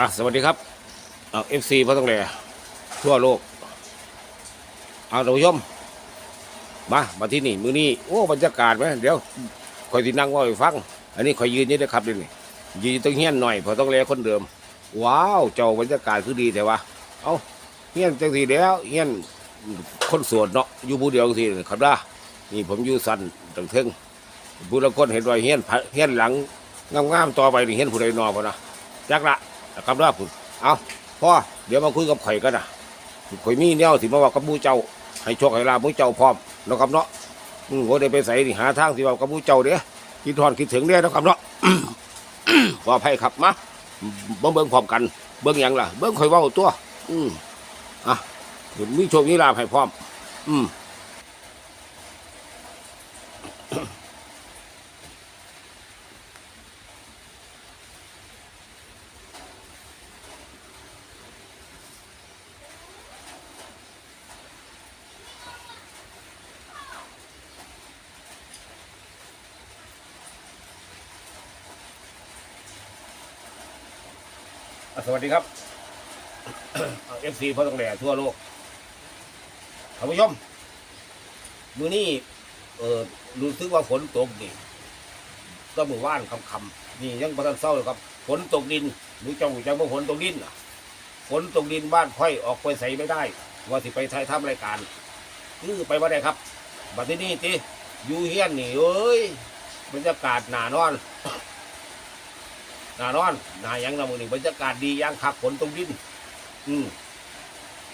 อะสวัสดีครับเอฟซีพระต้องแหล่ทั่วโลก เอาท่านผู้ชมมามาที่นี่มือนี้โอ้บรรยากาศไหมเดี๋ยวคอยที่นั่งว่าไปฟัง อันนี้คอยยืนนี่นะครับเลยวนี่ยืนตรงเฮียนหน่อยเพอต้องแล่คนเดิม ว้าวเจ้าบรรยากาศคือดีแต่ว่า เอาเฮียนจังทีแล้วเฮียนคนสวดเนาะอยู่ผู้เดียวจังทีครับด้านี่ผมอยู่สันตังเทิงผู้ละคนเห็นว่าเฮียนเฮียนหลังงามๆต่อไปนี่เฮียนผู้ใดนอพอนะจักละ นะครับว่าผมเอาพ่อเดี๋ยวมาคุยกับข่อยกันนะข่อยมีแนวสิมาบอกกับมูเจ้า ให้โชคให้ลาบมูเจ้าพร้อมนะครับเนาะอืมได้ไปใส่นี่หาทางสิบอกกับมูเจ้าเด้อคิดทอนคิดถึงเด้อนะครับเนาะว่าไพ่ครับมาเบิ่งเบิ่งพร้อมกัน เบิ่งหยังล่ะ เบิ่งข่อยว้าตัว อืมอะมีโชคมีลาภให้พร้อม อืม สวัสดีครับเอฟซีพ่อต้องแหล่ทั่วโลกท่านผู้ชมมือนี้เออรู้สึกว่าฝนตกนี่ก็มือว่านคำคำนี่ยังประทันเศร้าเลยครับฝนตกดินรู้จังหูจังว่าฝนตกดินฝนตกดินบ้านค่อยออกไปใส่ไม่ได้ ว่าสิไปไทยทำรายการคือไปว่าได้ครับบัดที่นี่ติอยู่เฮียนนี่เอ้ยบรรยากาศหนานอน หนานอนหนายังนะมือนี่บรรยากาศดีย่างคักฝนตรงดิน อืม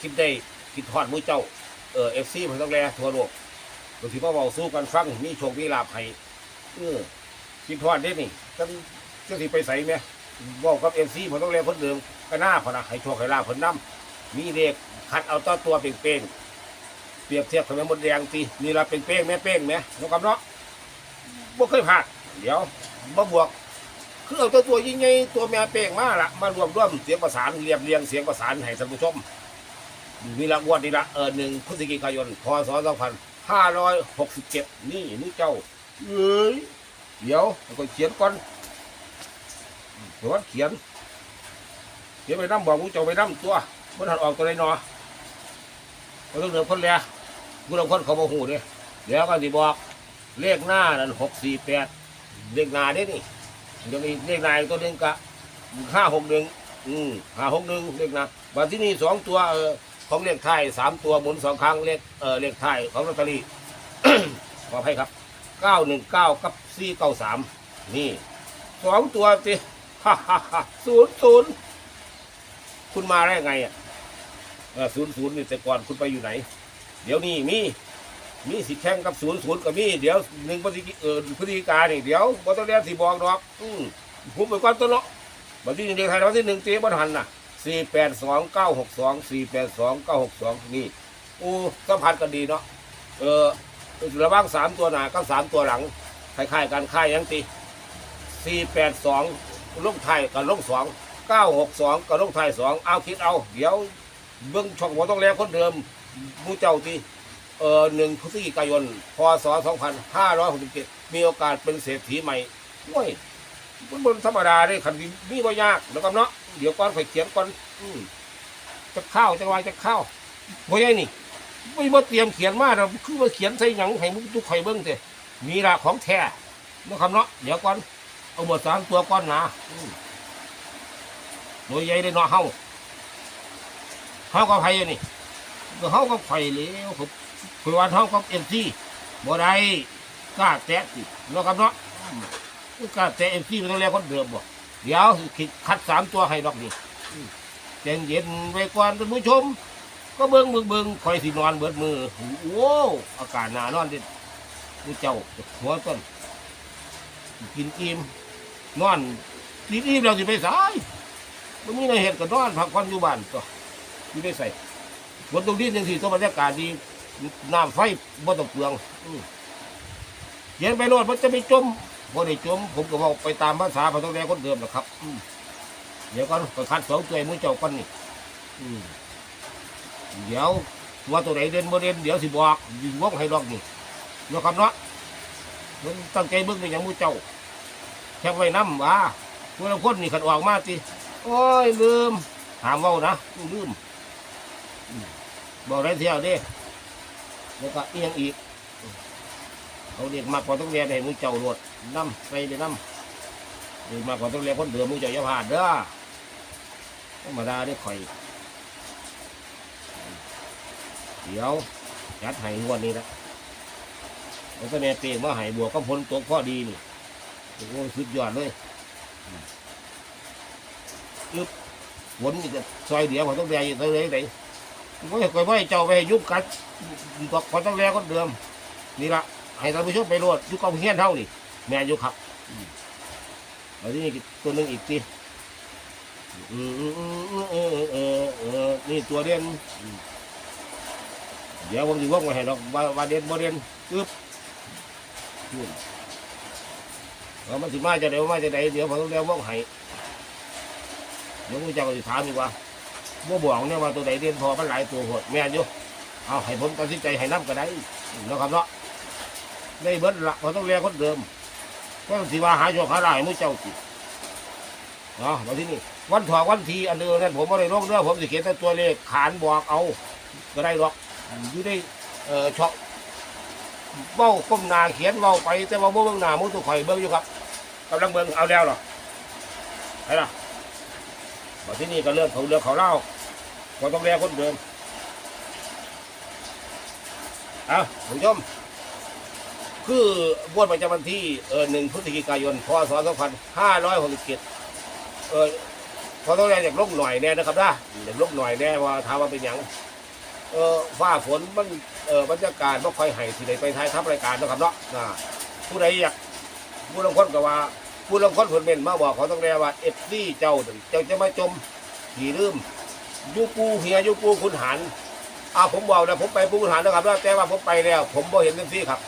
คิดได้คิดทอดมือเจ้า เออเอฟซีมันต้องแลทั่วโลกบางทีมาเบาสู้กันฟังมีโชคมีลาภให้เออคิดทอดได้นี่จังจังสิไปใส่ไหมบอกกับเอฟซีมันต้องแลคนเดิมก็น่าพอนะให้โชคให้ลาภผลน้ำมีเด็กคัดเอาตัวตัวเป่งๆเปรียบเทียบกับแม่มดแดงตีนี่ละเป็นเป้งแม่เป้งไหมน้องกำเนาะบ่เคยผ่านเดี๋ยวมาบวก คือเอาตัวตัวยิ่งใหญ่ตัวแม่เป้งมาละมารวมร่วมเสียงประสานเรียบเรียงเสียงประสานให้ท่านผู้ชมนี่ละงวดนี่ละเออหนึ่งพฤศจิกายนพศสองพันห้าร้อยหกสิบเจ็ดนี่นี่เจ้าเอ้ยเดี๋ยวก็เขียนก่อนเดี๋ยวเขียนเขียนไปน้ำบอกผู้เจ้าไปน้ำตัวมันหันออกตัวไหนหนอมันต้องเหนือคนแลผู้ลางคนเขาบอกหูเนี่ยเดี๋ยวก็สิบอกเลขหน้านั่นหกสี่แปดเลขหน้าเด้นี่เดี๋ ยวมีเลขนายตัวหนึงกะห้าหกหนึ่งอืมห้าหกหนึ่งเลขนะบัตรที่นี่สองตัวเออของเลขไทยสามตัวหมุนสองครั้งเลขเออเลขไทยของลอตเตอรี่ ขออภัยครับเก้าหนึ่งเก้ากับสี่เก้าสามนี่สองตัวสิฮ่าฮ่าฮ่าศูนย์ศูนย์คุณมาได้ไงอะศูนย์ศูนย์นี่แต่ก่อนคุณไปอยู่ไหน เดี๋ยวนี้มี มีสิแข่งกับศูนย์ศูนย์กับมีเดี๋ยวหนึ่งพฤศจิเออพฤศจิกานี่เดี๋ยวบอต้องเรียนสีบอกดอกอืมผมไปก่อนต้นเนาะบันที่หนึ่งเดือนไทยวันที่หนึ่งเจ๊บันหันน่ะสี่แปดสองเก้าหกสองสี่แปดสองเก้าหกสองนี่โอ้สัมพันธ์กันดีเนาะเออระหว่างสามตัวหน้ากับสามตัวหลังคล้ายๆกันค่ายยังตีสี่แปดสองลงไทยกับลงสองเก้าหกสองกับลงไทยสองเอาคิดเอา เดี๋ยวเบื้องช่องหัวต้องแล้วคนเดิมหมูเจ้าตี เออหนึ่งพฤศจิกายน พศ 2567 มีโอกาสเป็นเศรษฐีใหม่โอ้ยมันบนธรรมดาเลยคันนี้มีว่ายากแล้วกันเนาะเดี๋ยวก่อนค่อยเขียนก่อนอืจะเข้าจะวายจะเข้าบ่ใช่นี่ไม่มาเตรียมเขียนมาเราคือมาเขียนใส่หยังให้มุกทุกข่อยเบิ้งเถอะมีละของแท้นะครับเนาะเดี๋ยวก่อนเอาบทสามตัวก่อนนะอืมโดยใหญ่เลยเนาะเฮาเฮากับไผอะนี่ ก็เฮากับไผแล้วครับคือวันท้องกับเอ็มซีบ่ได้กล้าแตะสิเนาะครับเนาะกล้าแตะเอ็มซีมันต้องเรียกคนเดิมบ่เดี๋ยวคัดสามตัวให้ดอกนี่อืมใจเย็นไว้ก่อนท่านผู้ชม ก็เบิ่งเบิ่งเบิ่งคอยสินอนเบิดมือโอ้อากาศหนานอนด็ดผู้เจ้าหัวต้น กินอิ่มนอนกินอิ่มเราสิไปสายมันมีในเหตุก็นอนพักผ่อนอยู่บ้านก็อยู่ได้ใส่ บนตรงนี้ยังสี่ตัวบรรยากาศดีน้ำไฟบ่ต้องเปลืองเขียนไปโลดมันจะไม่จมบ่ได้จม ผมก็บอกไปตามภาษาพระต้องแดงคนเดิมนะครับอืเดี๋ยวก่อนก็คัดสองตัวมือเจ้าก่อนนี่อืเดี๋ยวว่าตัวไหนเด่นบ่เด่นเดี๋ยวสิบอกยิงวงให้ดอกนี่เนะครับเนาะมันตั้งใจเบิ่งในอย่างมือเจ้าแค่ไว้น้ำว่าผู้ละคนนี่ขันออกมาติโอ้ยลืมถามเว่านะลืมอืม บอกได้เที่ยวดิแล้วก็เอียงอีกเขาเรียกมากกว่าต้องเรียนให้มือเจ้าโลดน้ำไปเลยน้ำเรียกมากกว่าต้องเรียนคนเดือมือเจ้าย่าพลาดเด้อธรรมดาได้ข่อย เดี๋ยวจัดให้งวดนี้ละแล้วก็แม่เปงมาให้บวกก็พ้นตกพอดีนี่โอ้สุดยอดเลยยึบฝนนี่จะซอยเดียวผมต้องแดงอยู่ตัวเลยไหน ไม่เคยไม่เจ้าไปยุบกัดตกพอต้องแดงคนเดิม นี่ละให้ท่านผู้ชมไปโหลดยุคกองเฮียนเท่านี่แม่ยุคครับอืมแล้วที่นี่ตัวหนึ่งอีกทีนี่ตัวเด่นเดี๋ยวผมจะวกมาให้ดอกว่าว่าเด่นบ่เด่นอึ๊บเอามันสิมาจะเดี๋ยวมาจะไหนเดี๋ยวผมต้องเดี๋ยววกให้เดี๋ยวผมจะก็สิถามดีกว่า บ่บอกเนี่ยว่าตัวไหนเด่นพอมันหลายตัวหดแม่นอยู่เอาให้ผมตัดสินใจให้น้ำก็ได้เนาะครับเนาะได้เบิดละผมต้องเรียกคนเดิมก็สิว่าหาโชคหาลายมือเจ้าสิเนาะมาที่นี่วันถอดวันทีอันเดียวนั้นผมไม่ได้ลงเด้องผมสิเขียนแต่ตัวเลขขานบอกเอา ก็ได้หรอกอยู่ได้เอ่อชอบเบ้าก้มหน้าเขียนเบ้าไป แต่ว่าบ่เบิ่งหน้ามือตัวข่อยเบิ่งอยู่ครับกำลังเบิ่งเอาแล้วหรอไปล่ะมาที่นี่ก็เลือกเขาเลือกเขาเล่า ก็ต้องแลคนเดิมเอาคุณผู้ชม คือบวชประจำวันที่เออหนึ่งพฤศจิกายนพศสองพันห้าร้อยหกสิบเจ็ดเออพอต้องแลจากลบหน่อยแน่นะครับนะเดี๋ยวลบหน่อยแน่ว่าถามว่าเป็นหยังเออฟ้าฝนมันเออบรรยากาศไม่ค่อยให้ที่ใดไปท้ายทับรายการนะครับเนาะนะผู้ใดอยากผู้ลงคนก็ว่าผู้ลงคนผลเป็นมาบอกเขาต้องเรียกว่าเอฟซีเจ้าเจ้าจะมาจมหีลืมอ ยูปูเฮียยูปูคุณหันอ่าผมบอกแล้วผมไปปูคุณหันนะครับแล้วแต่ว่าผมไปแล้ว ผมบ่เห็นเส้นซี่ครับ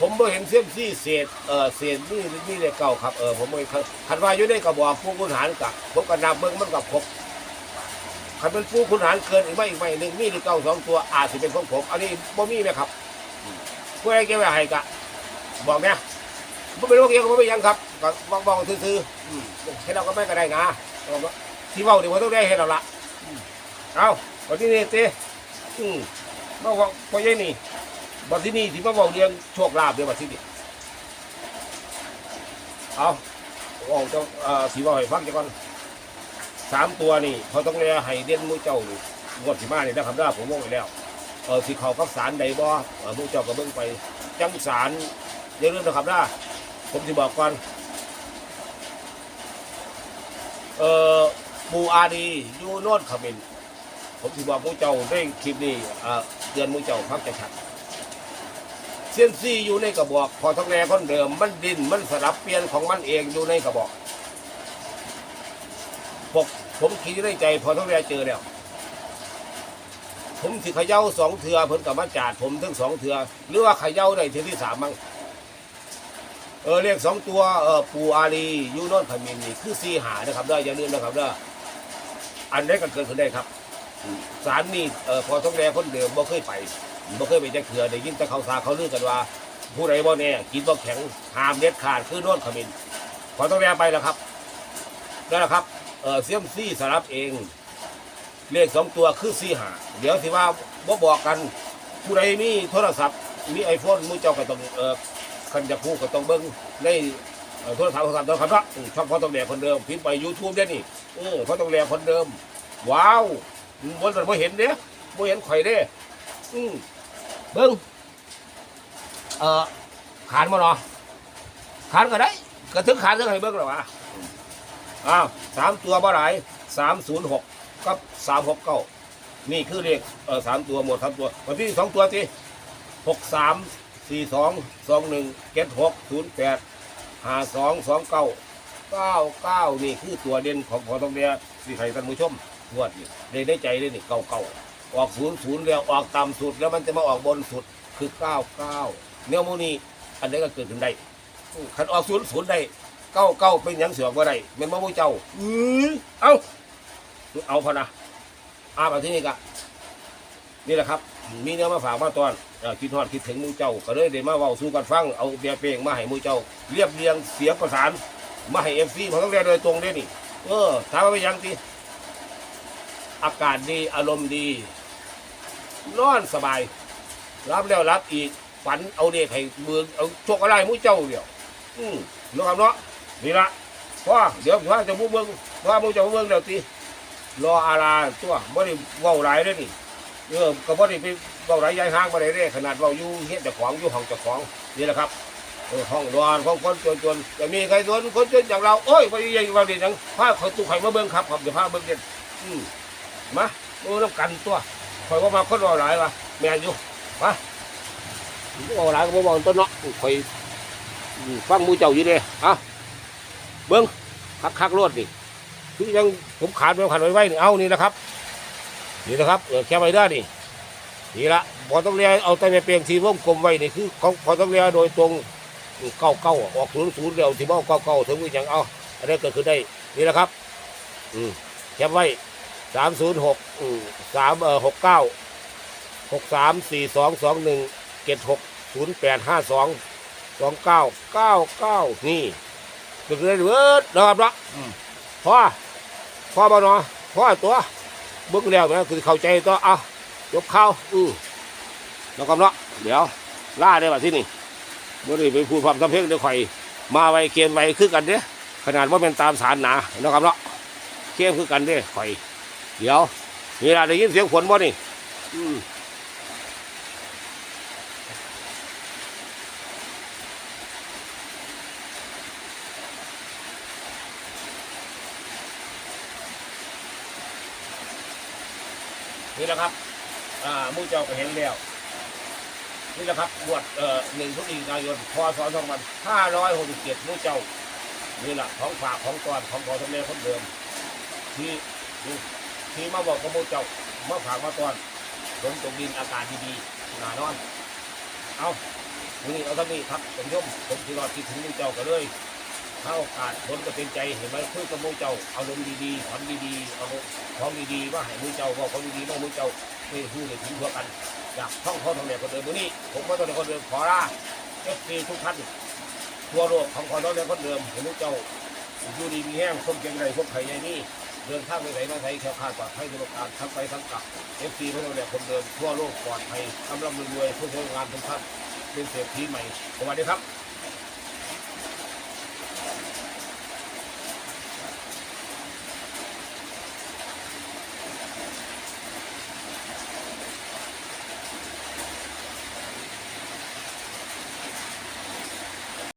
ผมบ่เห็นเส้นซี่เศษเออเศษนี่นี่เลยเก่าครับเออผมไม่คันว่าอยู่ในกระบอกปูคุณหันกับผมก็นับเบิ้งมันกับพกขันเป็นผู้คุณหารเกินอีกไม่อีกไม่หนึ่งมีหรือเก้าสองตัวอาจจะเป็นของผมอันนี้บ่มีไหมครับผู้ใดเกี่ยวกับให้กะบอกเนี่ยบ่เป็นโรคเกี่ยวกับบ่เป็นหยังครับก็บอกบอกซื่อๆให้เราก็ไม่ก็ได้นะ ที่เว้าเดี๋ยวผมต้องได้ให้เราละเอาวันที่นี่เต้อืมมาบอกพ่อใหญ่นี่บัดที่นี่ที่มาบอกเรื่องโชคลาภเดี๋ยวบัดที่นี่เอาเอาเจ้าเอ่อสีว่าให้ฟังจักก่อนสามตัวนี่เขาต้องเรียกให้เด่นมือเจ้านี่งวดสิมานี่นะครับได้ผมวงไปแล้วเออสิเขากับสารใดบ่เออมือเจ้าก็เบิ่งไปจังสารอย่าลืมนะครับได้ผมสิบอกก่อนเออ ปูอาดีอยู่โนนขมินผมสิบอกมือเจ้าด้คลิปนี้เอ่อเตือนมือเจ้าพักจะชัดเซียนซี่อยู่ในกระบอก พอทั้งแรคนเดิม มันดินมันสลับเปลี่ยนของมันเองอยู่ในกระบอกผมผมคิดในใจ พอทั้งแรกเจอแล้วผมสิเขย่าสองเถือเพิ่นกับมาจาดผมทั้งสองเถือหรือว่าขย่าได้เถือที่สามมั้งเออเรียกสองตัวเออปูอารียูโนนพมินนี่คือซีหานะครับเด้ออย่าลืมนะครับเด้อ อันนี้ก็เกิดขึ้นได้ครับสารนี่เออพอทั้งแรกคนเดิมบ่เคยไปบ่เคยไปแจ้เถือได้ยินแต่เขาสาเขาลือกันว่า ผู้ใดบ่แน่กินบ่แข็งหามเด็ดขาดคือโนนขมินพอต้องแรกไปแล้วครับได้แล้วครับเออเซียมซี่สลับเองเลขสองตัวคือสี่หาเดี๋ยวสิว่าบ่บอกกันผู้ใดมีโทรศัพท์มีไอโฟนมือเจ้าก็ต้องเออคันจะพูดก็ต้องเบิ้งใน เอ่อโทรศัพท์โทรศัพท์โทรศัพท์ละอืมช่องพ่อต้องแดกคนเดิมพิมพ์ไปยูทูบได้นี่เออพ่อต้องแดกคนเดิม ว้าวบนแต่บ่เห็นเด้บ่เห็นข่อยเด้ อืมเบิ้งเออขานมาเนาะขานก็ได้ก็ถึงขานถึงให้เบิ้งหรอวะอ้าวสามตัวบ่หลายสามศูนย์หกกับสามหกเก้านี่คือเลขเออสามตัวหมดสามตัววันที่สองตัวสิหกสามสี่สองสองหนึ่งเจ็ดหกศูนย์แปด หาสองสองเก้าเก้าเก้านี่คือตัวเด่นของพอตองเรียสิใครท่านผู้ชมงวดนี่ได้ได้ใจเลยนี่เก้าเก้าออกศูนย์ศูนย์แล้วออกต่ำสุดแล้วมันจะมาออกบนสุดคือเก้าเก้าเนี่ยโมนี่อันนี้ก็เกิดขึ้นได้ขันออกศูนย์ศูนย์ได้เก้าเก้าเป็นยังเสือกว่าไรแม่นบ่มูเจ้าอือเอาเอาพอนะอาแบบที่นี่กะนี่แหละครับ มีเนื้อมาฝากมาตอนเอ่อคิดทอดคิดถึงมูเจ้า ก็เลยได้มาเว้าสู่กันฟังเอาเบียร์เปงมาให้มูเจ้า เรียบเรียงเสียงประสาน มาให้เอฟซีผมต้องเรียนโดยตรงได้นี่ เออถามว่าไปยังทีอากาศดีอารมณ์ดีนอนสบาย รับแล้วรับอีกฝันเอาเด็กให้เมืองเอาโชคอะไรมุ้ยเจ้าเดียว อืมเนาะครับเนาะนี่ละพ่อเดี๋ยวพ่อจะมุ้เมืองพ่อมุ้เจ้าเมืองเดี๋ยวตีรออาลาตัวบ่ได้เว้าหลายเลยนี่ เออก็บ่ได้ไปเว้าหลายายห้างบ่ได้เด้ขนาดเว้าอยู่เฮ็ดเจ้าของอยู่ห้องเจ้าของนี่แหละครับเออห้องนอนของคนจนๆจะมีใครสนคนจนอย่างเราโอ้ยบ่ได้ใหญ่ว่าเด่นจังพาเขาตุกไข่มาเบิ่งครับครับเดี๋ยวพาเบิ่งเด่นอืมมาโอ้น้ำกันตัวข่อยว่ามาคนรอหลายวะแม่นอยู่มาบ่หลายก็บ่บอกต้นเนาะข่อยฟังมูเจ้าอยู่เด้เอาเบิ้งคักคักๆรวดนี่คือยังผมขาดไว้ขาดไว้ไว้เอานี่นะครับ นี่นะครับเออแค่ไว้ได้นี่นี่ละพอต้องเรียนเอาแต่ในเปลียงทีวงกลมไว้นี่คือของพอต้องเรียนโดยตรงเก้าเก้าออกศูนย์ศูนย์เดียวที่บ้าเก้าเก้าถึงวิจังเอาอันนี้เกิดขึ้นได้นี่แหละครับ อืมแคปไว้สามศูนย์หกอืมสามเอ่อหกเก้าหกสามสี่สองสองหนึ่งเจ็ดหกศูนย์แปดห้าสองสองเก้าเก้าเก้านี่ตึกเลยเวิร์ดนะครับเนาะอืมพ่อพ่อบ่เนาะพ่อตัว เบึ้งแล้วนะคือเข้าใจก็เอายกเข้าอือแล้วก็เนาะเดี๋ยวล่าได้ป่ะที่นี่บ่ได้ไปพูดความทำเพลงเดี๋ยวข่อยมาไวเกณฑ์ไวคือกันเด้ขนาดว่าเป็นตามสารหนานะครับเนาะเข้มคือกันเด้ข่อย เดี๋ยวเวลาได้ยินเสียงฝนบ่นี่ อืม นี่แหละครับ อ่ามู่เจ้าก็เห็นแล้ว นี่แหละครับบวชเอ่อหนึ่งพฤศจิกายนพศสองพันห้าร้อยหกสิบเจ็ดมู่เจ้านี่แหละของฝากของตอนของพอสมเด็จคนเดิมที่ที่ที่มาบอกกับมู่เจ้ามาฝากมาตอนลมตกดินอากาศดีๆหนานอน เอาวันนี้เอาเท่านี้ครับผมยมผมที่รอดคิดถึงมู่เจ้าก็เลย ถ้าโอกาสผลก็เป็นใจเห็นไหมคุยกับมูเจ้าเอาลมดีๆฝันดีๆเอาของดีๆว่าให้มูเจ้าบอกของดีๆว่าหมู่เจ้าไม่พูดเลยถึงทั่วกันจากท่องเขาทำเนี่ยคนเดิมวันนี้ผมก็ต้องเป็นคนเดิมขอลาเอฟซีทุกท่านทั่วโลกของขอต้องเป็นคนเดิมเห็นมูเจ้าอยู่ดีมีแห้งคนเก่งไรพวกไข่ใหญ่นี่เดินทางไปไหนมาไหนแค่ขาดปลอดภัยทุกประการทั้งไปทั้งกลับเอฟซีของเราเนี่ยคนเดิมทั่วโลกปลอดภัยกำลังรวยผู้ใช้งานทุกท่านเป็นเศรษฐีใหม่สวัสดีครับ